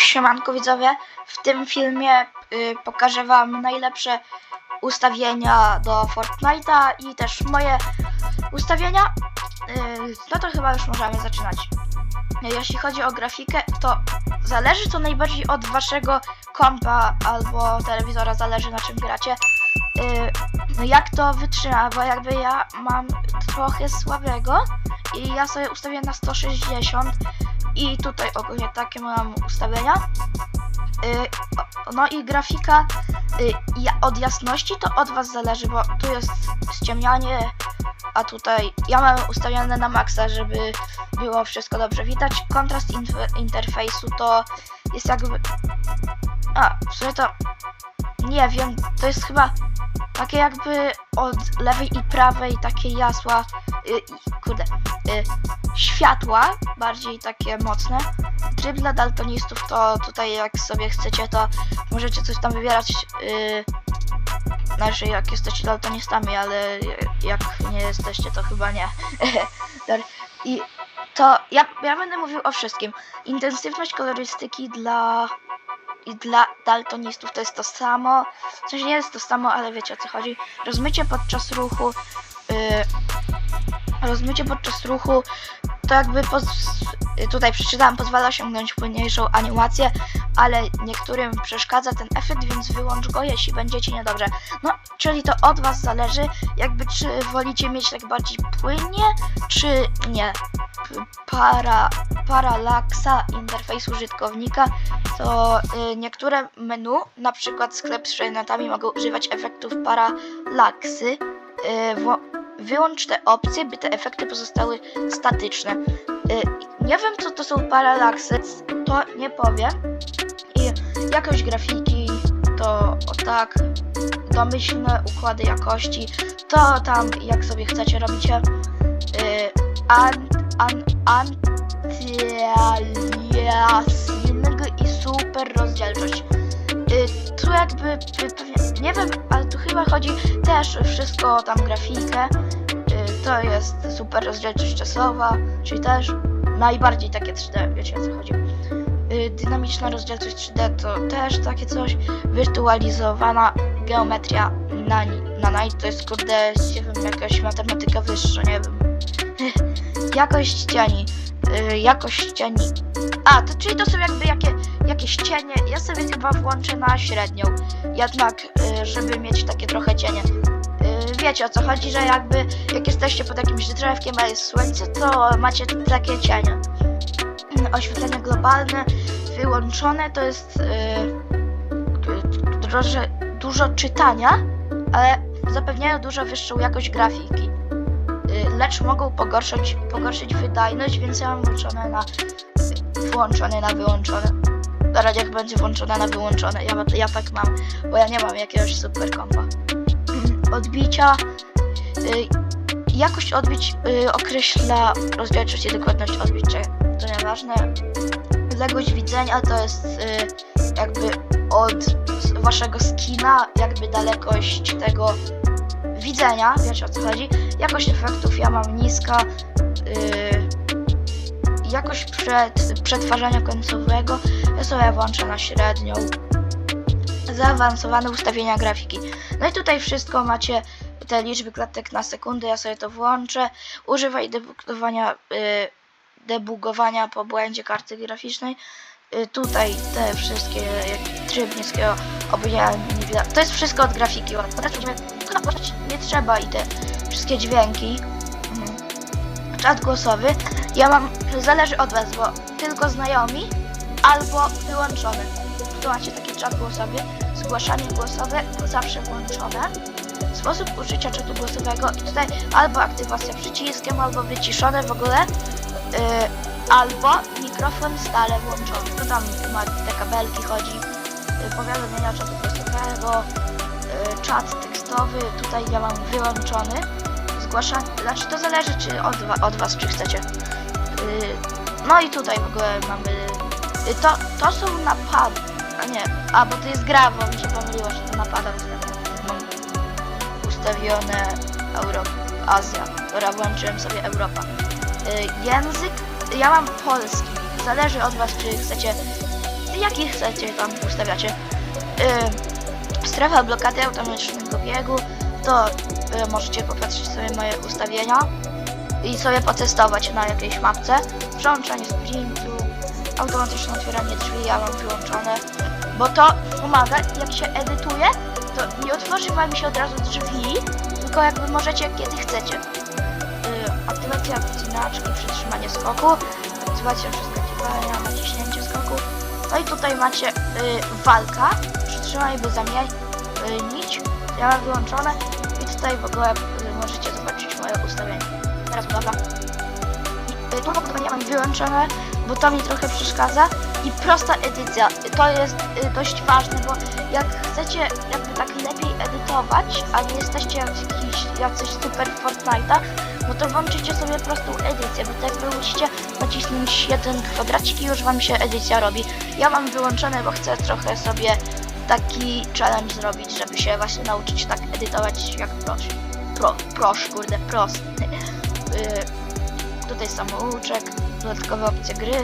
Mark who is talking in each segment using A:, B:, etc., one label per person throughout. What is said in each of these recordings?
A: Siemanko widzowie, w tym filmie y, pokażę wam najlepsze ustawienia do Fortnite'a i też moje ustawienia. Y, no to chyba już możemy zaczynać. Jeśli chodzi o grafikę, to zależy to najbardziej od waszego kompa albo telewizora, zależy na czym gracie. Y, no jak to wytrzyma, bo jakby ja mam trochę słabego i ja sobie ustawię na 160 i tutaj ogólnie takie mam ustawienia. Y, no i grafika y, od jasności to od was zależy, bo tu jest ściemnianie, a tutaj ja mam ustawione na maksa, żeby było wszystko dobrze widać. Kontrast interfejsu to jest jakby... A, w sumie to... Nie wiem, to jest chyba takie jakby od lewej i prawej takie jasła, y, kurde, y, światła, bardziej takie mocne. Tryb dla daltonistów to tutaj jak sobie chcecie, to możecie coś tam wybierać. Yy, znaczy jak jesteście daltonistami, ale jak nie jesteście, to chyba nie. I to ja, ja będę mówił o wszystkim. Intensywność kolorystyki dla i dla daltonistów to jest to samo. Coś nie jest to samo, ale wiecie o co chodzi. Rozmycie podczas ruchu. Yy, rozmycie podczas ruchu to jakby tutaj przeczytałam, pozwala osiągnąć płynniejszą animację, ale niektórym przeszkadza ten efekt, więc wyłącz go, jeśli będzie ci niedobrze. No, czyli to od was zależy, jakby czy wolicie mieć tak bardziej płynnie, czy nie. Para, paralaksa interfejs użytkownika to y, niektóre menu, na przykład sklep z przedmiotami mogą używać efektów paralaksy. Y, wyłącz te opcje, by te efekty pozostały statyczne. Y, nie wiem, co to są paralaksy, to nie powiem. I jakość grafiki to o tak, domyślne układy jakości, to tam jak sobie chcecie robicie. An, an, anti-aliasing i super rozdzielczość. Tu jakby, nie wiem, ale tu chyba chodzi też wszystko tam grafikę. Y, to jest super rozdzielczość czasowa, czyli też najbardziej takie 3D, wiecie o co chodzi. Y, dynamiczna rozdzielczość 3D to też takie coś. Wirtualizowana geometria na, na night to jest kurde, nie wiem, jakaś matematyka wyższa, nie wiem. Jakość cieni. Y, jakość cieni. A, to czyli to są jakby jakie, jakieś cienie. Ja sobie chyba włączę na średnią. Jednak, y, żeby mieć takie trochę cienie. Y, wiecie o co chodzi, że jakby jak jesteście pod jakimś drzewkiem, a jest słońce, to macie takie cienie. Oświetlenie globalne wyłączone to jest dużo, dużo czytania, ale zapewniają dużo wyższą jakość grafiki. Y, lecz mogą pogorszyć, pogorszyć wydajność, więc ja mam włączone na włączone na wyłączone. Dobra, niech będzie włączone na wyłączone. Ja, ja tak mam, bo ja nie mam jakiegoś super kompa. Odbicia. Y, jakość odbić y, określa rozdzielczość i dokładność odbić. To nieważne. Odległość widzenia to jest jakby od waszego skina, jakby dalekość tego widzenia, wiecie o co chodzi. Jakość efektów ja mam niska. Y, jakość przed, przetwarzania końcowego ja sobie włączę na średnią. Zaawansowane ustawienia grafiki. No i tutaj wszystko macie te liczby klatek na sekundę, ja sobie to włączę. Używaj debugowania, y, debugowania po błędzie karty graficznej. Y, tutaj te wszystkie, tryb niskiego widać. To jest wszystko od grafiki. Teraz nie trzeba i te wszystkie dźwięki. Mhm. Czat głosowy. Ja mam, zależy od was, bo tylko znajomi albo wyłączony. Tu macie taki czat głosowy, zgłaszanie głosowe zawsze włączone. Sposób użycia czatu głosowego i tutaj albo aktywacja przyciskiem, albo wyciszone w ogóle, yy, albo mikrofon stale włączony. Tu tam ma te kabelki chodzi, yy, powiadomienia czatu głosowego, czat tekstowy, tutaj ja mam wyłączony. Zgłaszanie, znaczy to zależy czy od, od was, czy chcecie. Yy, no i tutaj w ogóle mamy, yy, to, to są napady, a nie, a bo to jest gra, bo mi się pomyliło, że to napada mam ustawione Europa, Azja. Dobra, włączyłem sobie Europa. Język, ja mam polski. Zależy od was, czy chcecie. jaki chcecie tam ustawiacie. Yy, strefa blokady automatycznego biegu, to yy, możecie popatrzeć sobie moje ustawienia i sobie potestować na jakiejś mapce. Przełączanie sprintu, automatyczne otwieranie drzwi ja mam wyłączone, bo to pomaga, jak się edytuje, to nie otworzy wam się od razu drzwi, tylko jakby możecie kiedy chcecie. Yy, aktywacja wcinaczki, przytrzymanie skoku, aktywacja przeskakiwania, naciśnięcie skoku. No i tutaj macie yy, walka, przytrzymaj by zamienić, ja mam wyłączone i tutaj w ogóle yy, możecie zobaczyć moje ustawienie. Teraz. I, yy, turbo budowanie mam wyłączone, bo to mi trochę przeszkadza i prosta edycja. To jest y, dość ważne, bo jak chcecie jakby tak lepiej edytować, a nie jesteście jakiś, jacyś super Fortnite'a, no to włączycie sobie prostą edycję, bo tak musicie nacisnąć jeden kwadracik i już wam się edycja robi. Ja mam wyłączone, bo chcę trochę sobie taki challenge zrobić, żeby się właśnie nauczyć tak edytować jak prosz. Pro, prosz, kurde, prosty. Yy, tutaj samouczek, dodatkowe opcje gry.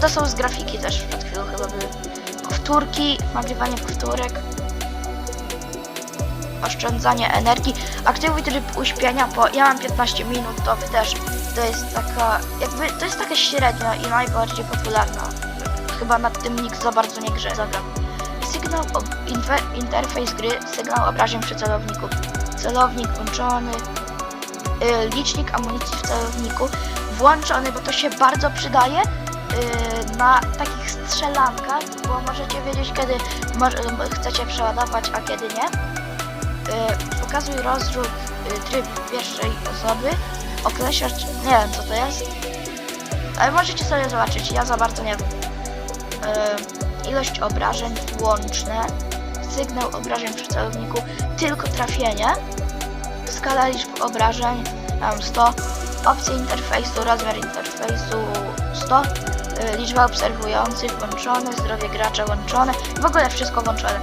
A: To są z grafiki też przed chwilą chyba były. Powtórki, nagrywanie powtórek. Oszczędzanie energii. Aktywuj tryb uśpienia, bo ja mam 15 minut, to wy też. To jest taka, jakby, to jest taka średnia i najbardziej popularna. Chyba nad tym nikt za bardzo nie grze, zagram. Sygnał, interfejs gry, sygnał obrażeń przy celowniku. Celownik włączony, y, licznik amunicji w celowniku włączony, bo to się bardzo przydaje y, na takich strzelankach, bo możecie wiedzieć kiedy chcecie przeładować, a kiedy nie. Y, pokazuj rozrzut, y, tryb pierwszej osoby, określacz, nie wiem co to jest, ale możecie sobie zobaczyć, ja za bardzo nie wiem. Y, ilość obrażeń łączne, sygnał obrażeń przy celowniku, tylko trafienie, skala liczb obrażeń, mam 100, opcje interfejsu, rozmiar interfejsu 100, y, liczba obserwujących włączone, zdrowie gracza włączone, w ogóle wszystko włączone,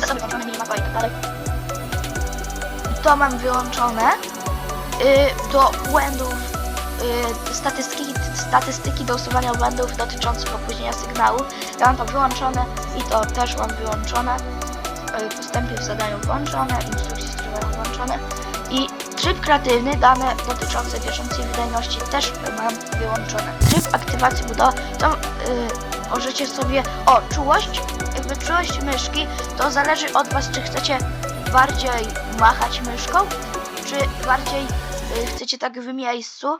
A: zasady włączone, minimapa i tak dalej. To mam wyłączone y, do błędów, y, statystyki, statystyki do usuwania błędów dotyczących opóźnienia sygnału. Ja mam to wyłączone i to też mam wyłączone. Y, postępy w zadaniu włączone, instrukcje sterowania włączone. I tryb kreatywny, dane dotyczące bieżącej wydajności też mam wyłączone. Tryb aktywacji budowy, to y, możecie sobie, o, czułość, jakby czułość myszki, to zależy od Was, czy chcecie bardziej machać myszką, czy bardziej y, chcecie tak w miejscu. Y,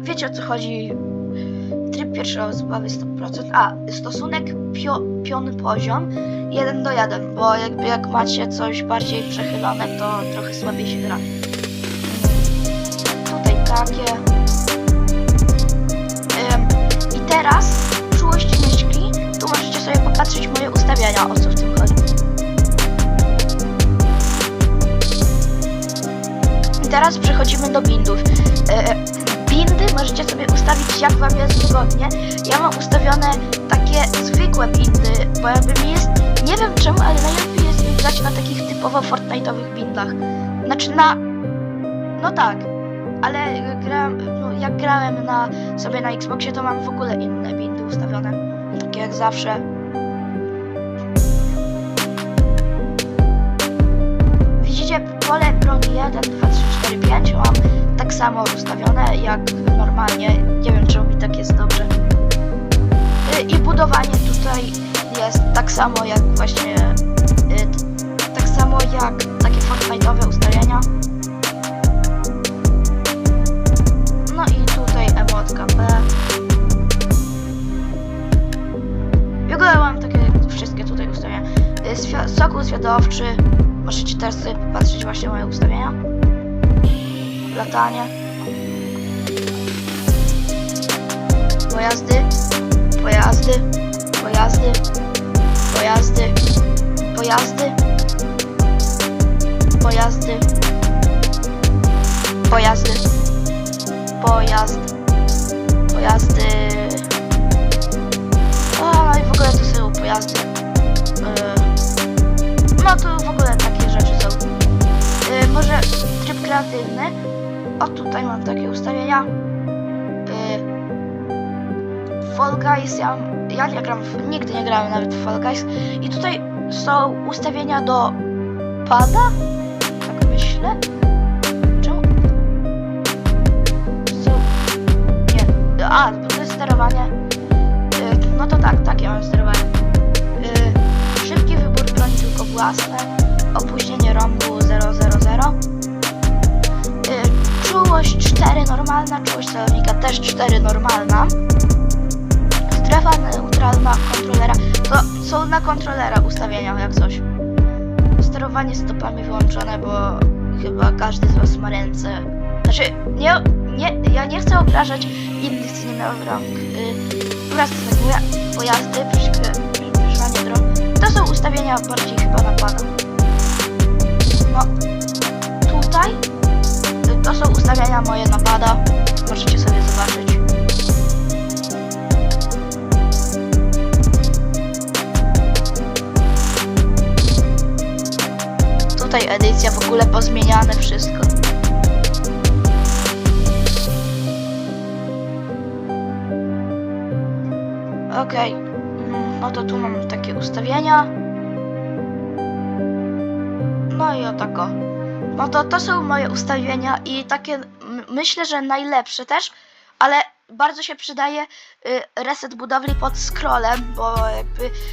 A: wiecie o co chodzi. Tryb pierwszej osoby 100%, a stosunek pio, poziom 1 do 1, bo jakby jak macie coś bardziej przechylone, to trochę słabiej się gra. Tutaj takie. Ym, I teraz czułość myszki, tu możecie sobie popatrzeć moje ustawienia, o w tym teraz przechodzimy do bindów. E, bindy możecie sobie ustawić jak wam jest wygodnie. Ja mam ustawione takie zwykłe bindy, bo jakby mi jest, nie wiem czemu, ale najlepiej jest grać na takich typowo Fortnite'owych bindach. Znaczy na, no tak, ale gram, no, jak grałem na sobie na Xboxie, to mam w ogóle inne bindy ustawione. Takie jak zawsze. Pole broni 1, 2, 3, 4, 5 mam tak samo ustawione jak normalnie. Nie wiem czemu mi tak jest dobrze. Y, I budowanie tutaj jest tak samo jak właśnie właśnie moje ustawienia. Latanie. Pojazdy. Pojazdy. Pojazdy. Pojazdy. Pojazdy. Pojazdy. Pojazdy. Pojazd. Pojazdy. O, no i w ogóle to są pojazdy. Kreatywny. O tutaj mam takie ustawienia. Yy, Fall Guys, ja, ja nie gram, nigdy nie grałem nawet w Fall Guys. I tutaj są ustawienia do pada? Tak myślę. Czemu? Nie. A, bo to jest sterowanie. Y, No to tak, tak, ja mam sterowanie. Y, Szybki wybór broni tylko własne. Opóźnienie rąbu 000. Czułość 4 normalna, czułość celownika też 4 normalna. Strefa neutralna kontrolera. To są na kontrolera ustawienia jak coś. Sterowanie stopami wyłączone, bo chyba każdy z was ma ręce. Znaczy, nie, nie, ja nie chcę obrażać innych, co nie miałem rąk. Yy, wraz z pojazdy, przyspieszanie dron. To są ustawienia bardziej chyba na pana. No, tutaj to są ustawienia moje napada. Możecie sobie zobaczyć. Tutaj edycja w ogóle pozmieniane wszystko. Okej, mm, no to tu mam takie ustawienia. No i o tako. No to to są moje ustawienia i takie myślę, że najlepsze też, ale bardzo się przydaje y, reset budowli pod scrollem, bo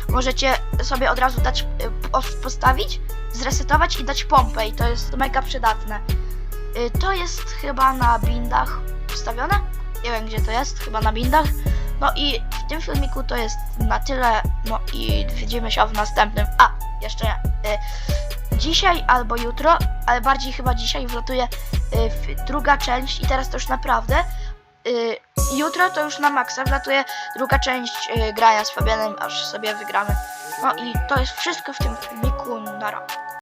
A: możecie sobie od razu dać y, po- postawić, zresetować i dać pompę i to jest mega przydatne. Y, to jest chyba na bindach ustawione? Nie wiem gdzie to jest, chyba na bindach. No i w tym filmiku to jest na tyle, no i widzimy się w następnym. A, jeszcze. Y, dzisiaj albo jutro, ale bardziej chyba dzisiaj wlatuje y, druga część i teraz to już naprawdę. Y, jutro to już na maksa wlatuje druga część y, z Fabianem, aż sobie wygramy. No i to jest wszystko w tym filmiku. Na razie.